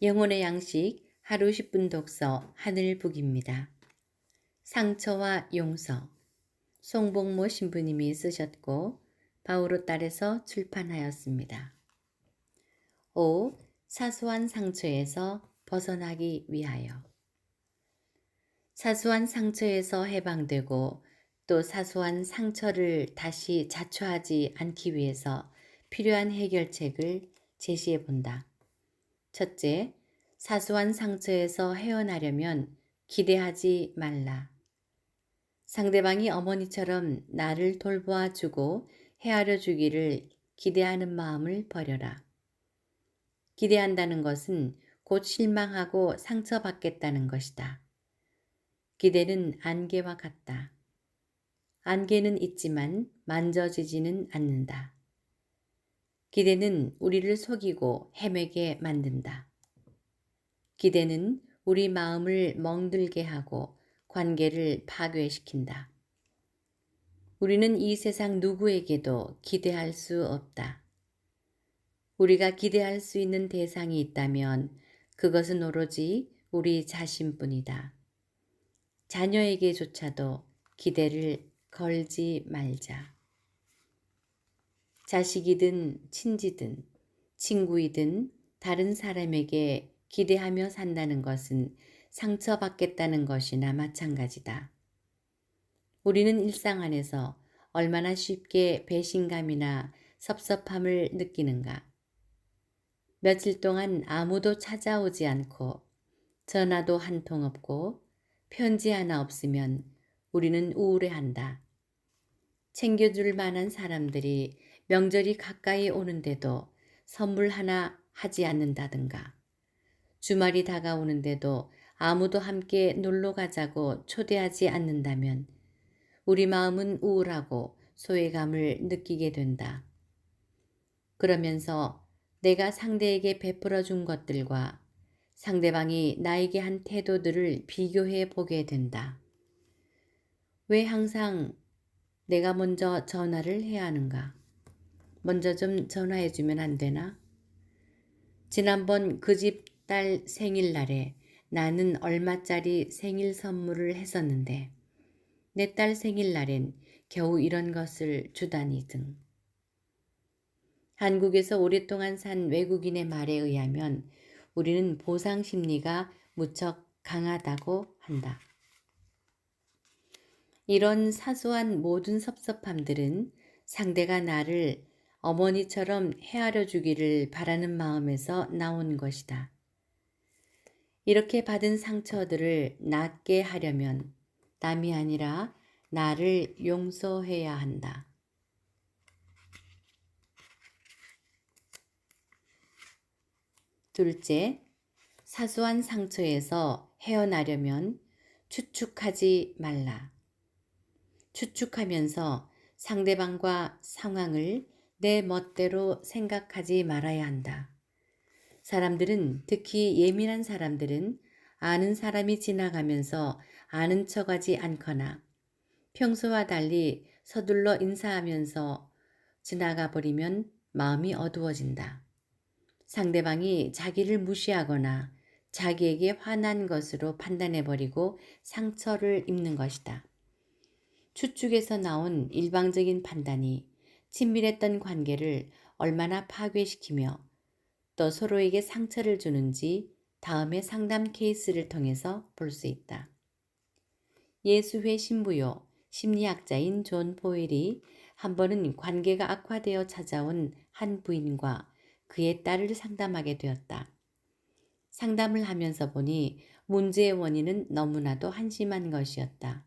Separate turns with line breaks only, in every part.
영혼의 양식 하루 10분 독서 하늘북입니다. 상처와 용서 송복모 신부님이 쓰셨고 바오로 딸에서 출판하였습니다. 5. 사소한 상처에서 벗어나기 위하여 사소한 상처에서 해방되고 또 사소한 상처를 다시 자초하지 않기 위해서 필요한 해결책을 제시해 본다. 첫째, 사소한 상처에서 헤어나려면 기대하지 말라. 상대방이 어머니처럼 나를 돌보아 주고 헤아려 주기를 기대하는 마음을 버려라. 기대한다는 것은 곧 실망하고 상처받겠다는 것이다. 기대는 안개와 같다. 안개는 있지만 만져지지는 않는다. 기대는 우리를 속이고 헤매게 만든다. 기대는 우리 마음을 멍들게 하고 관계를 파괴시킨다. 우리는 이 세상 누구에게도 기대할 수 없다. 우리가 기대할 수 있는 대상이 있다면 그것은 오로지 우리 자신뿐이다. 자녀에게조차도 기대를 걸지 말자. 자식이든 친지든 친구이든 다른 사람에게 기대하며 산다는 것은 상처받겠다는 것이나 마찬가지다. 우리는 일상 안에서 얼마나 쉽게 배신감이나 섭섭함을 느끼는가. 며칠 동안 아무도 찾아오지 않고 전화도 한 통 없고 편지 하나 없으면 우리는 우울해한다. 챙겨줄 만한 사람들이 명절이 가까이 오는데도 선물 하나 하지 않는다든가, 주말이 다가오는데도 아무도 함께 놀러 가자고 초대하지 않는다면 우리 마음은 우울하고 소외감을 느끼게 된다. 그러면서 내가 상대에게 베풀어 준 것들과 상대방이 나에게 한 태도들을 비교해 보게 된다. 왜 항상 내가 먼저 전화를 해야 하는가? 먼저 좀 전화해 주면 안 되나? 지난번 그 집 딸 생일날에 나는 얼마짜리 생일 선물을 했었는데 내 딸 생일날엔 겨우 이런 것을 주다니 등. 한국에서 오랫동안 산 외국인의 말에 의하면 우리는 보상 심리가 무척 강하다고 한다. 이런 사소한 모든 섭섭함들은 상대가 나를 어머니처럼 헤아려 주기를 바라는 마음에서 나온 것이다. 이렇게 받은 상처들을 낫게 하려면 남이 아니라 나를 용서해야 한다. 둘째, 사소한 상처에서 헤어나려면 추측하지 말라. 추측하면서 상대방과 상황을 내 멋대로 생각하지 말아야 한다. 사람들은 특히 예민한 사람들은 아는 사람이 지나가면서 아는 척하지 않거나 평소와 달리 서둘러 인사하면서 지나가 버리면 마음이 어두워진다. 상대방이 자기를 무시하거나 자기에게 화난 것으로 판단해 버리고 상처를 입는 것이다. 추측에서 나온 일방적인 판단이 친밀했던 관계를 얼마나 파괴시키며 또 서로에게 상처를 주는지 다음의 상담 케이스를 통해서 볼 수 있다. 예수회 신부요 심리학자인 존 포일이 한 번은 관계가 악화되어 찾아온 한 부인과 그의 딸을 상담하게 되었다. 상담을 하면서 보니 문제의 원인은 너무나도 한심한 것이었다.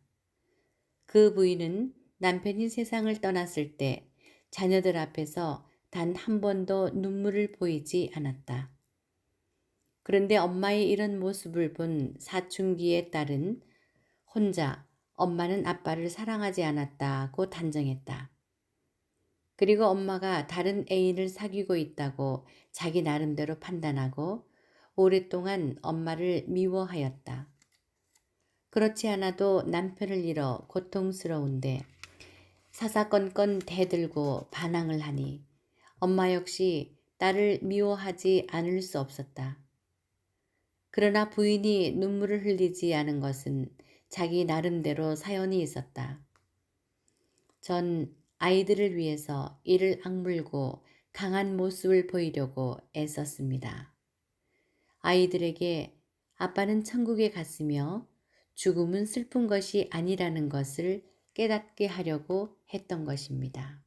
그 부인은 남편이 세상을 떠났을 때 자녀들 앞에서 단 한 번도 눈물을 보이지 않았다. 그런데 엄마의 이런 모습을 본 사춘기의 딸은 혼자 엄마는 아빠를 사랑하지 않았다고 단정했다. 그리고 엄마가 다른 애인을 사귀고 있다고 자기 나름대로 판단하고 오랫동안 엄마를 미워하였다. 그렇지 않아도 남편을 잃어 고통스러운데 사사건건 대들고 반항을 하니 엄마 역시 딸을 미워하지 않을 수 없었다. 그러나 부인이 눈물을 흘리지 않은 것은 자기 나름대로 사연이 있었다. 전 아이들을 위해서 이를 악물고 강한 모습을 보이려고 애썼습니다. 아이들에게 아빠는 천국에 갔으며 죽음은 슬픈 것이 아니라는 것을 깨닫게 하려고 했던 것입니다.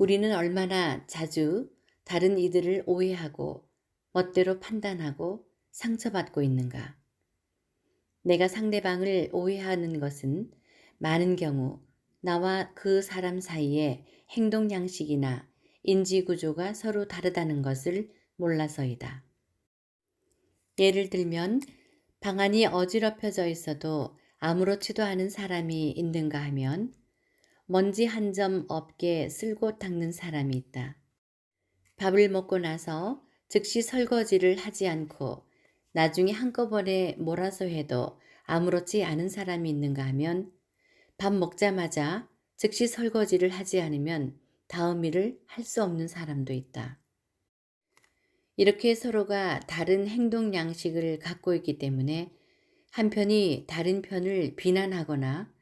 우리는 얼마나 자주 다른 이들을 오해하고 멋대로 판단하고 상처받고 있는가. 내가 상대방을 오해하는 것은 많은 경우 나와 그 사람 사이에 행동 양식이나 인지 구조가 서로 다르다는 것을 몰라서이다. 예를 들면 방안이 어지럽혀져 있어도 아무렇지도 않은 사람이 있는가 하면 먼지 한 점 없게 쓸고 닦는 사람이 있다. 밥을 먹고 나서 즉시 설거지를 하지 않고 나중에 한꺼번에 몰아서 해도 아무렇지 않은 사람이 있는가 하면 밥 먹자마자 즉시 설거지를 하지 않으면 다음 일을 할 수 없는 사람도 있다. 이렇게 서로가 다른 행동 양식을 갖고 있기 때문에 한편이 다른 편을 비난하거나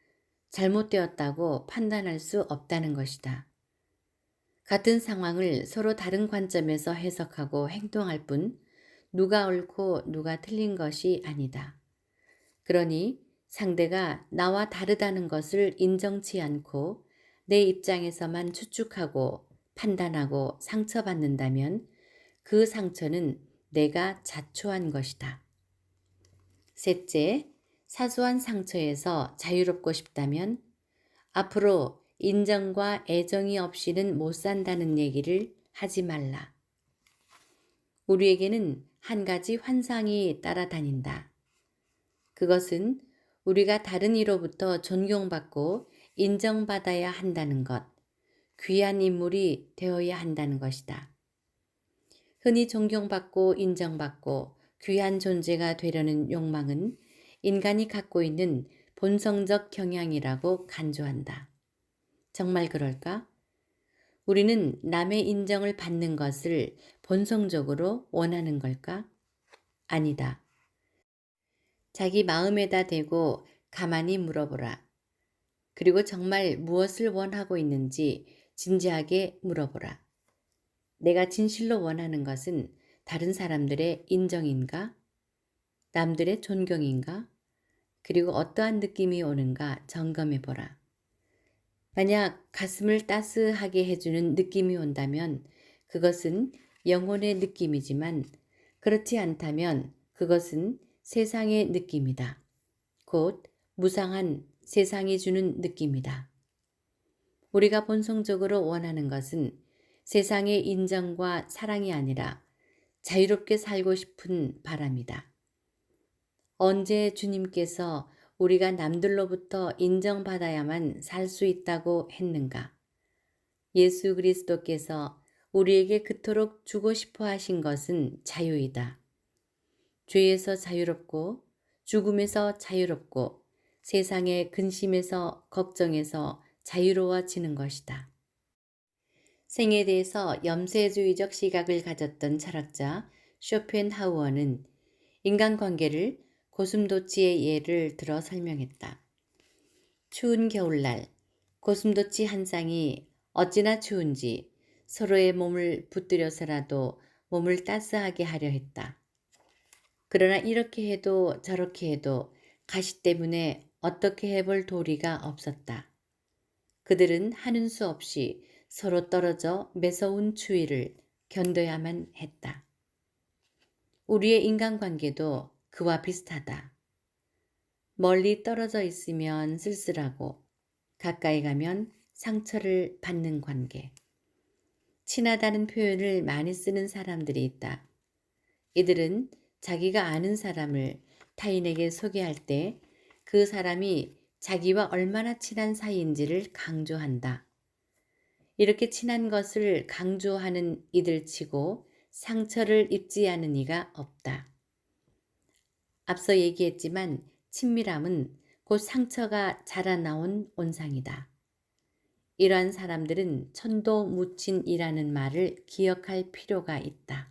잘못되었다고 판단할 수 없다는 것이다. 같은 상황을 서로 다른 관점에서 해석하고 행동할 뿐 누가 옳고 누가 틀린 것이 아니다. 그러니 상대가 나와 다르다는 것을 인정치 않고 내 입장에서만 추측하고 판단하고 상처받는다면 그 상처는 내가 자초한 것이다. 셋째, 사소한 상처에서 자유롭고 싶다면 앞으로 인정과 애정이 없이는 못 산다는 얘기를 하지 말라. 우리에게는 한 가지 환상이 따라다닌다. 그것은 우리가 다른 이로부터 존경받고 인정받아야 한다는 것, 귀한 인물이 되어야 한다는 것이다. 흔히 존경받고 인정받고 귀한 존재가 되려는 욕망은 인간이 갖고 있는 본성적 경향이라고 간주한다. 정말 그럴까? 우리는 남의 인정을 받는 것을 본성적으로 원하는 걸까? 아니다. 자기 마음에다 대고 가만히 물어보라. 그리고 정말 무엇을 원하고 있는지 진지하게 물어보라. 내가 진실로 원하는 것은 다른 사람들의 인정인가? 남들의 존경인가? 그리고 어떠한 느낌이 오는가 점검해 보라. 만약 가슴을 따스하게 해주는 느낌이 온다면 그것은 영혼의 느낌이지만 그렇지 않다면 그것은 세상의 느낌이다. 곧 무상한 세상이 주는 느낌이다. 우리가 본성적으로 원하는 것은 세상의 인정과 사랑이 아니라 자유롭게 살고 싶은 바람이다. 언제 주님께서 우리가 남들로부터 인정받아야만 살 수 있다고 했는가? 예수 그리스도께서 우리에게 그토록 주고 싶어 하신 것은 자유이다. 죄에서 자유롭고 죽음에서 자유롭고 세상의 근심에서 걱정에서 자유로워지는 것이다. 생에 대해서 염세주의적 시각을 가졌던 철학자 쇼펜하우어는 인간관계를 고슴도치의 예를 들어 설명했다. 추운 겨울날 고슴도치 한 쌍이 어찌나 추운지 서로의 몸을 붙들여서라도 몸을 따스하게 하려 했다. 그러나 이렇게 해도 저렇게 해도 가시 때문에 어떻게 해볼 도리가 없었다. 그들은 하는 수 없이 서로 떨어져 매서운 추위를 견뎌야만 했다. 우리의 인간관계도 그와 비슷하다. 멀리 떨어져 있으면 쓸쓸하고 가까이 가면 상처를 받는 관계. 친하다는 표현을 많이 쓰는 사람들이 있다. 이들은 자기가 아는 사람을 타인에게 소개할 때 그 사람이 자기와 얼마나 친한 사이인지를 강조한다. 이렇게 친한 것을 강조하는 이들 치고 상처를 입지 않은 이가 없다. 앞서 얘기했지만 친밀함은 곧 상처가 자라나온 온상이다. 이러한 사람들은 천도 무친이라는 말을 기억할 필요가 있다.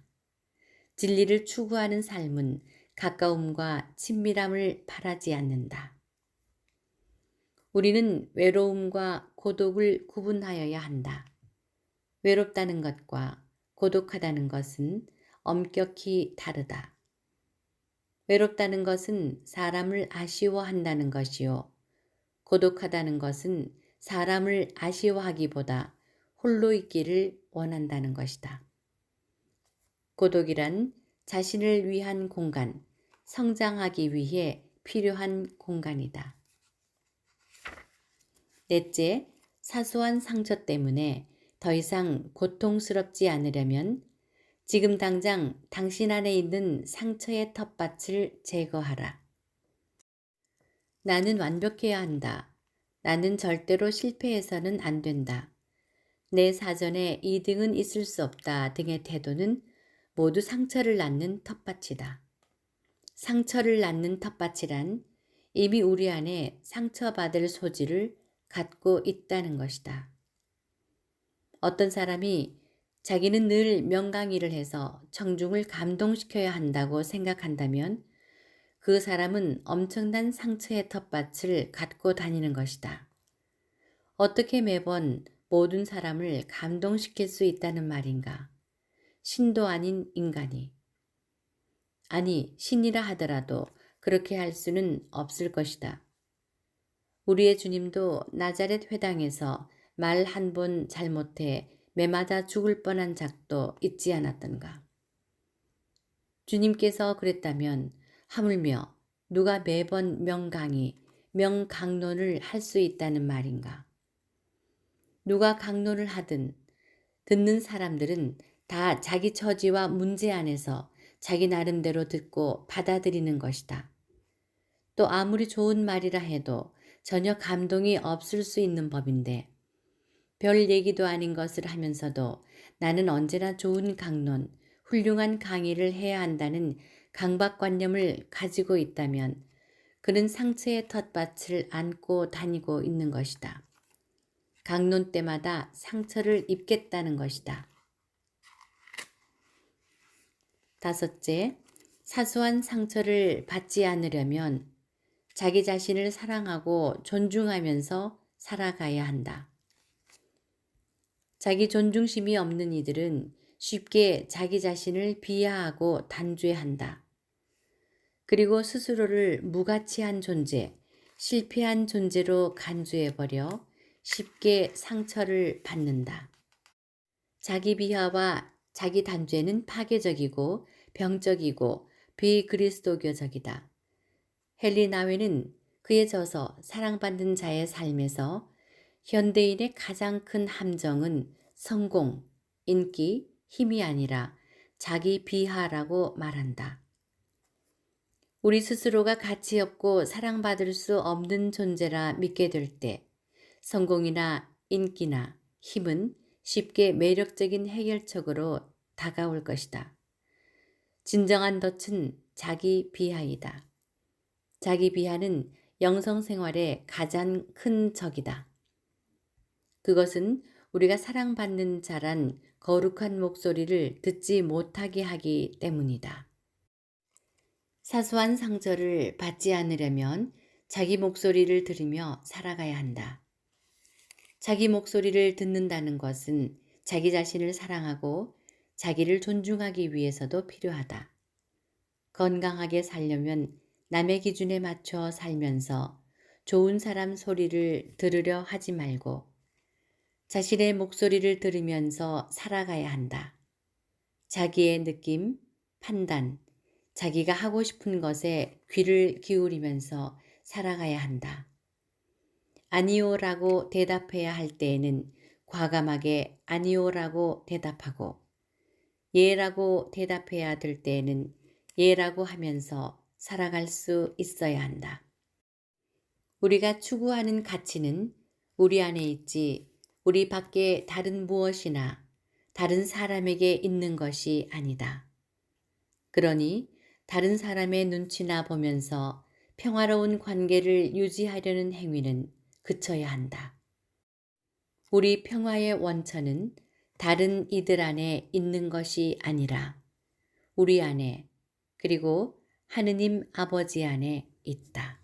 진리를 추구하는 삶은 가까움과 친밀함을 바라지 않는다. 우리는 외로움과 고독을 구분하여야 한다. 외롭다는 것과 고독하다는 것은 엄격히 다르다. 외롭다는 것은 사람을 아쉬워한다는 것이요. 고독하다는 것은 사람을 아쉬워하기보다 홀로 있기를 원한다는 것이다. 고독이란 자신을 위한 공간, 성장하기 위해 필요한 공간이다. 넷째, 사소한 상처 때문에 더 이상 고통스럽지 않으려면 지금 당장 당신 안에 있는 상처의 텃밭을 제거하라. 나는 완벽해야 한다. 나는 절대로 실패해서는 안 된다. 내 사전에 2등은 있을 수 없다 등의 태도는 모두 상처를 낳는 텃밭이다. 상처를 낳는 텃밭이란 이미 우리 안에 상처받을 소지를 갖고 있다는 것이다. 어떤 사람이 자기는 늘 명강의를 해서 청중을 감동시켜야 한다고 생각한다면 그 사람은 엄청난 상처의 텃밭을 갖고 다니는 것이다. 어떻게 매번 모든 사람을 감동시킬 수 있다는 말인가? 신도 아닌 인간이. 아니, 신이라 하더라도 그렇게 할 수는 없을 것이다. 우리의 주님도 나자렛 회당에서 말 한 번 잘못해 매맞아 죽을 뻔한 작도 잊지 않았던가. 주님께서 그랬다면 하물며 누가 매번 명강의, 명강론을 할 수 있다는 말인가. 누가 강론을 하든 듣는 사람들은 다 자기 처지와 문제 안에서 자기 나름대로 듣고 받아들이는 것이다. 또 아무리 좋은 말이라 해도 전혀 감동이 없을 수 있는 법인데 별 얘기도 아닌 것을 하면서도 나는 언제나 좋은 강론, 훌륭한 강의를 해야 한다는 강박관념을 가지고 있다면 그는 상처의 텃밭을 안고 다니고 있는 것이다. 강론 때마다 상처를 입겠다는 것이다. 다섯째, 사소한 상처를 받지 않으려면 자기 자신을 사랑하고 존중하면서 살아가야 한다. 자기 존중심이 없는 이들은 쉽게 자기 자신을 비하하고 단죄한다. 그리고 스스로를 무가치한 존재, 실패한 존재로 간주해버려 쉽게 상처를 받는다. 자기 비하와 자기 단죄는 파괴적이고 병적이고 비그리스도교적이다. 헨리 나웨는 그에 져서 사랑받는 자의 삶에서 현대인의 가장 큰 함정은 성공, 인기, 힘이 아니라 자기 비하라고 말한다. 우리 스스로가 가치 없고 사랑받을 수 없는 존재라 믿게 될 때 성공이나 인기나 힘은 쉽게 매력적인 해결책으로 다가올 것이다. 진정한 덫은 자기 비하이다. 자기 비하는 영성 생활의 가장 큰 적이다. 그것은 우리가 사랑받는 자란 거룩한 목소리를 듣지 못하게 하기 때문이다. 사소한 상처를 받지 않으려면 자기 목소리를 들으며 살아가야 한다. 자기 목소리를 듣는다는 것은 자기 자신을 사랑하고 자기를 존중하기 위해서도 필요하다. 건강하게 살려면 남의 기준에 맞춰 살면서 좋은 사람 소리를 들으려 하지 말고 자신의 목소리를 들으면서 살아가야 한다. 자기의 느낌, 판단, 자기가 하고 싶은 것에 귀를 기울이면서 살아가야 한다. 아니오라고 대답해야 할 때에는 과감하게 아니오라고 대답하고 예라고 대답해야 될 때에는 예라고 하면서 살아갈 수 있어야 한다. 우리가 추구하는 가치는 우리 안에 있지 우리 밖에 다른 무엇이나 다른 사람에게 있는 것이 아니다. 그러니 다른 사람의 눈치나 보면서 평화로운 관계를 유지하려는 행위는 그쳐야 한다. 우리 평화의 원천은 다른 이들 안에 있는 것이 아니라 우리 안에 그리고 하느님 아버지 안에 있다.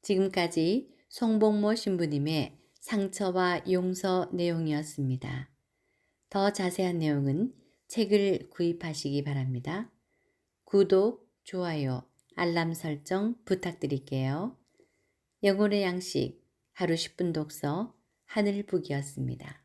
지금까지 송복모 신부님의 상처와 용서 내용이었습니다. 더 자세한 내용은 책을 구입하시기 바랍니다. 구독, 좋아요, 알람 설정 부탁드릴게요. 영혼의 양식 하루 10분 독서 하늘북이었습니다.